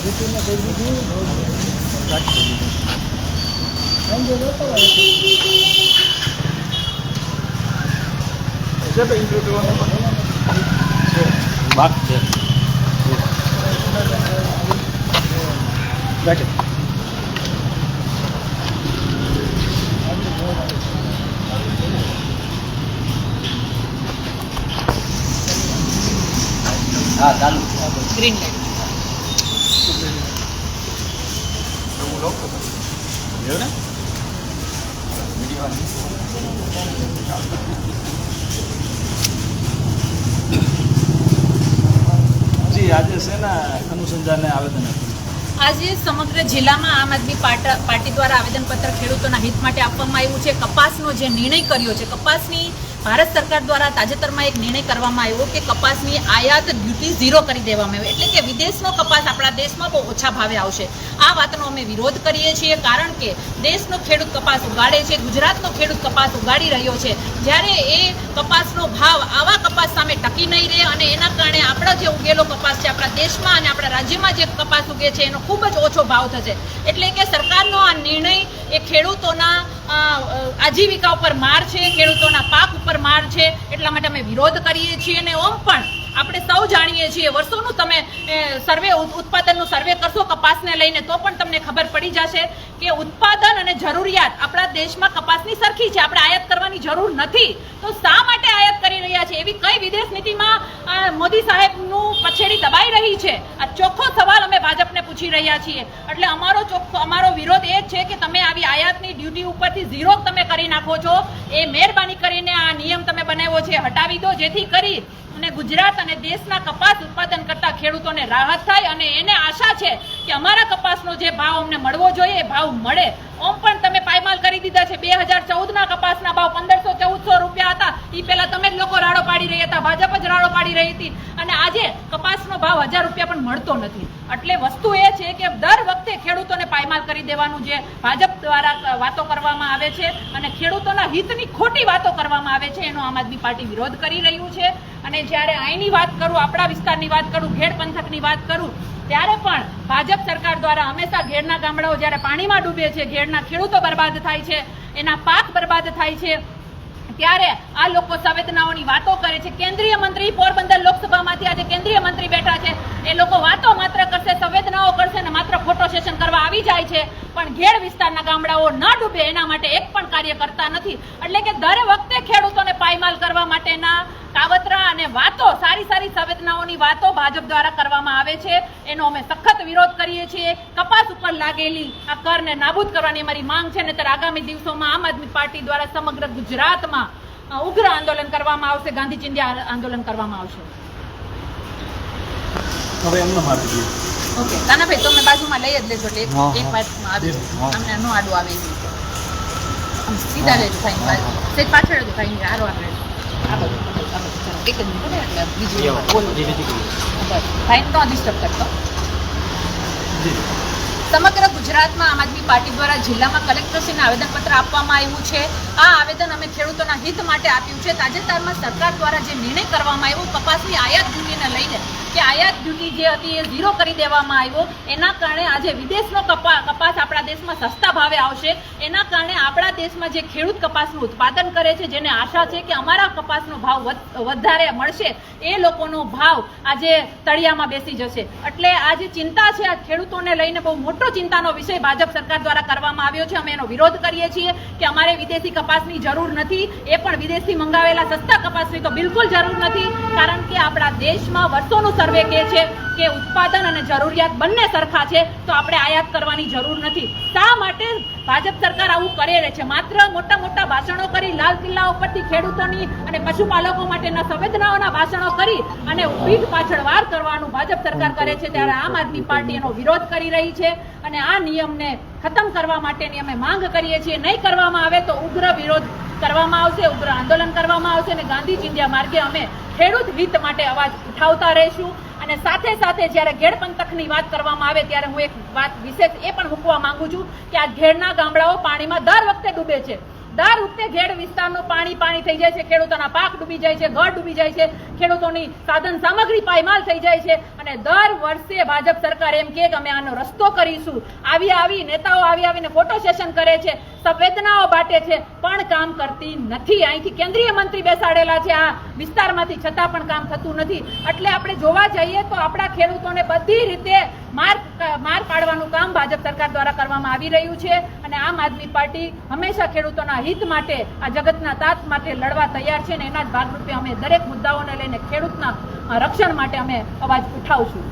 ડ્યુટીને કહી દીધું બાક છે હા ચાલુ. સ્ક્રીન લાઈટ આજે શેના અનુસંધાને આવેદન આજે સમગ્ર જિલ્લામાં આમ આદમી પાર્ટી દ્વારા આવેદનપત્ર ખેડૂતોના હિત માટે આપવામાં આવ્યું છે. કપાસનો જે નિર્ણય કર્યો છે, કપાસની ભારત સરકાર દ્વારા તાજેતરમાં એક નિર્ણય કરવામાં આવ્યો કે કપાસની આયાત ડ્યુટી ઝીરો કરી દેવામાં આવ્યો એટલે કે વિદેશનો કપાસ આપણા દેશમાં બહુ ઓછા ભાવે આવશે. આ વાતનો અમે વિરોધ કરીએ છીએ કારણ કે દેશનો ખેડૂત કપાસ ઉગાડે છે, ગુજરાતનો ખેડૂત કપાસ ઉગાડી રહ્યો છે. જ્યારે એ કપાસનો ભાવ આવા કપાસ સામે ટકી નહીં રહે અને એના કારણે આપણા જે ઉગેલો કપાસ છે, આપણા દેશમાં અને આપણા રાજ્યમાં જે કપાસ ઉગે છે, એનો ખૂબ જ ઓછો ભાવ થશે. એટલે કે સરકારનો આ નિર્ણય એ ખેડૂતોના આજીવિકા ઉપર માર છે, ખેડૂતોના માર છે, એટલા માટે અમે વિરોધ કરીએ છીએ અને ઓમ પણ આપણે સૌ જાણીએ છીએ. વર્ષોનું તમે સર્વે ઉત્પાદનનું સર્વે કરશો કપાસને લઈને તો પણ તમને ખબર પડી જશે કે ઉત્પાદન અને જરૂરિયાત આપણા દેશમાં કપાસની સરખી છે. આપણે આયાત કરવાની જરૂર નથી. તો શા માટે આયાત કરી રહ્યા છે? એવી કઈ વિદેશ નીતિમાં મોદી સાહેબનું પછેડી દબાઈ રહી છે? આ ચોખ્ખો સવાલ અમે ભાજપને પૂછી રહ્યા છીએ. એટલે અમારો ચોખ્ખો, અમારો વિરોધ એ છે કે તમે આવી આયાતની ડ્યુટી ઉપરથી ઝીરો તમે કરી નાખો છો. એ મહેરબાની કરીને આ બનાવ્યો છે, હટાવી દો, જેથી કરી અને ગુજરાત અને દેશના કપાસ ઉત્પાદન કરતા ખેડૂતોને રાહત થાય અને એને આશા છે કે અમારા કપાસનો જે ભાવ અમને મળવો જોઈએ, એ ભાવ મળે. ઓમ પણ પાયમાલ કરી દીધા છે. બે હજાર ચૌદના કપાસના ભાવ પંદરસો ચૌદસો રૂપિયા હતા. એ પહેલા તમે જ લોકો રાડો પાડી રહ્યા હતા. ભાજપ જ રાડો પાડી રહી હતી. અને આજે કપાસનો ભાવ હજાર રૂપિયા પણ મળતો નથી. એટલે વસ્તુ એ છે કે દર વખતે ખેડૂતોને પાયમાલ કરી દેવાનું જે ભાજપ દ્વારા વાતો કરવામાં આવે છે. અને ખેડૂતોના હિતની ખોટી વાતો કરવામાં આવે છે. એનો આમ આદમી પાર્ટી વિરોધ કરી રહ્યું છે. અને જ્યારે અહીંની વાત કરું, આપણા વિસ્તારની વાત કરું, ઘેડ પંથકની વાત કરું, ત્યારે પણ ભાજપ સરકાર દ્વારા હંમેશા ઘેડના ગામડાઓ જ્યારે પાણીમાં ડૂબે છે, ઘેડના ખેડૂતો બરબાદ થાય છે, એના પાક બરબાદ થાય છે, ત્યારે આ લોકો સંવેદનાઓની વાતો કરે છે. કેન્દ્રીય મંત્રી પોરબંદર લોકસભામાંથી આજે કેન્દ્રીય મંત્રી બેઠા છે. એ લોકો વાતો માત્ર કરશે, સંવેદનાઓ કરશે ને માત્ર ફોટો સેશન જાય છે. પણ ઘેડ વિસ્તારના ગામડાઓ ન ડૂબે, એના માટે એક પણ કાર્ય કરતા નથી. એટલે કે દર વખતે ખેડૂતોને પાયમાલ કરવા માટેના કાવતરા અને વાતો, સારી સારી સંવેદનાઓની વાતો ભાજપ દ્વારા કરવામાં આવે છે. એનો અમે સખત વિરોધ કરીએ છીએ. કપાસ ઉપર લાગેલી આ કરને નાબૂદ કરવાની અમારી માંગ છે. ને ત્યારે આગામી દિવસોમાં આમ આદમી પાર્ટી દ્વારા સમગ્ર ગુજરાતમાં ઉગ્ર આંદોલન કરવામાં આવશે. ગાંધી ચિંધ્યા આંદોલન કરવામાં આવશે. હવે એમનો મારી દઈએ ઓકે કાનાભાઈ તમે બાજુમાં લઈ જ લેજો એટલે એક- હા, એક હા. વાત આવી અમને નો આડું આવે આમ સીધા લેજો ભાઈ સેજ પાછળ જ ભાઈ હારો હાર આ બાજુ, આ બાજુ, આ બાજુ. ચાલો, એક જ મિનિટ એટલે બીજી બોલો. ભાઈ નો ડિસ્ટર્બ કરતો સમગ્ર ગુજરાતમાં આમ આદમી પાર્ટી દ્વારા જિલ્લામાં કલેક્ટરશ્રીને આવેદનપત્ર આપવામાં આવ્યું છે. આ આવેદન અમે ખેડૂતોના હિત માટે આપ્યું છે. તાજેતરમાં સરકાર દ્વારા જે નિર્ણય કરવામાં આવ્યો, કપાસની આયાત ડ્યુટીને લઈને, કે આયાત ડ્યુટી જે હતી એ ઝીરો કરી દેવામાં આવ્યો. એના કારણે આજે વિદેશનો કપા, કપાસ આપણા દેશમાં સસ્તા ભાવે આવશે. એના કારણે આપણા દેશમાં જે ખેડૂત કપાસનું ઉત્પાદન કરે છે, જેને આશા છે કે અમારા કપાસનો ભાવ વધ- વધારે મળશે, એ લોકોનો ભાવ આજે તળિયામાં બેસી જશે. એટલે આ જે ચિંતા છે, આ ખેડૂતોને લઈને બહુ મોટો ચિંતાનો વિષય ભાજપ સરકાર દ્વારા કરવામાં આવ્યો છે. અમે એનો વિરોધ કરીએ છીએ કે અમારે વિદેશી કપાસની જરૂર નથી. એ પણ વિદેશથી મંગાવેલા સસ્તા કપાસની તો બિલકુલ જરૂર નથી, કારણ કે આપણા દેશમાં વર્ષોનું સર્વે કહે છે કે ઉત્પાદન અને જરૂરિયાત બંને સરખા છે, તો આપણે આયાત કરવાની જરૂર નથી. શા માટે ભાજપ સરકાર આવું કરે છે? માત્ર મોટા મોટા ભાષણો કરી, લાલ કિલ્લા ઉપરથી ખેડૂતોની અને પશુપાલકો માટેના સંવેદનાઓના ભાષણો કરી અને પીઠ પાછળ વાર કરવાનું ભાજપ સરકાર કરે છે, ત્યારે આમ આદમી પાર્ટી એનો વિરોધ કરી રહી છે અને આ નિયમને ખતમ કરવા માટેની અમે માંગ કરીએ છીએ. નહીં કરવામાં આવે તો ઉગ્ર વિરોધ કરવામાં આવશે, ઉગ્ર આંદોલન કરવામાં આવશે અને ગાંધી ચિંધ્યા માર્ગે અમે ખેડૂત હિત માટે અવાજ ઉઠાવતા રહીશું. અને સાથે સાથે જ્યારે ઘેડ પંથકની વાત કરવામાં આવે ત્યારે હું એક વાત વિશેષ એ પણ મૂકવા માંગુ છું કે આ ઘેડના ગામડાઓ પાણીમાં દર વખતે ડૂબે છે. દર વખતે ઘેડ વિસ્તારનું પાણી પાણી થઈ જાય છે, ખેડૂતોના પાક ડૂબી જાય છે, ઘર ડૂબી જાય છે, ખેડૂતોની સાધન સામગ્રી પાયમાલ થઈ જાય છે અને દર વર્ષે ભાજપ સરકાર એમ કે અમે આનો રસ્તો કરીશું. આવી આવી નેતાઓ આવી આવીને ફોટો સેશન કરે છે સંવેદનાઓ બાટે છે, પણ કામ કરતી નથી. અહીંથી કેન્દ્રીય મંત્રી બેસાડેલા છે, આ વિસ્તારમાંથી છતાં પણ કામ થતું નથી. એટલે આપણે જોવા જઈએ તો આપણા ખેડૂતોને બધી રીતે માર માર પાડવાનું કામ ભાજપ સરકાર દ્વારા કરવામાં આવી રહ્યું છે. અને આમ આદમી પાર્ટી હંમેશા ખેડૂતોના હિત માટે, આ જગતના તાત માટે લડવા તૈયાર છે અને એના જ ભાગરૂપે અમે દરેક મુદ્દાઓને લઈને ખેડૂતના રક્ષણ માટે અમે અવાજ ઉઠાવશું?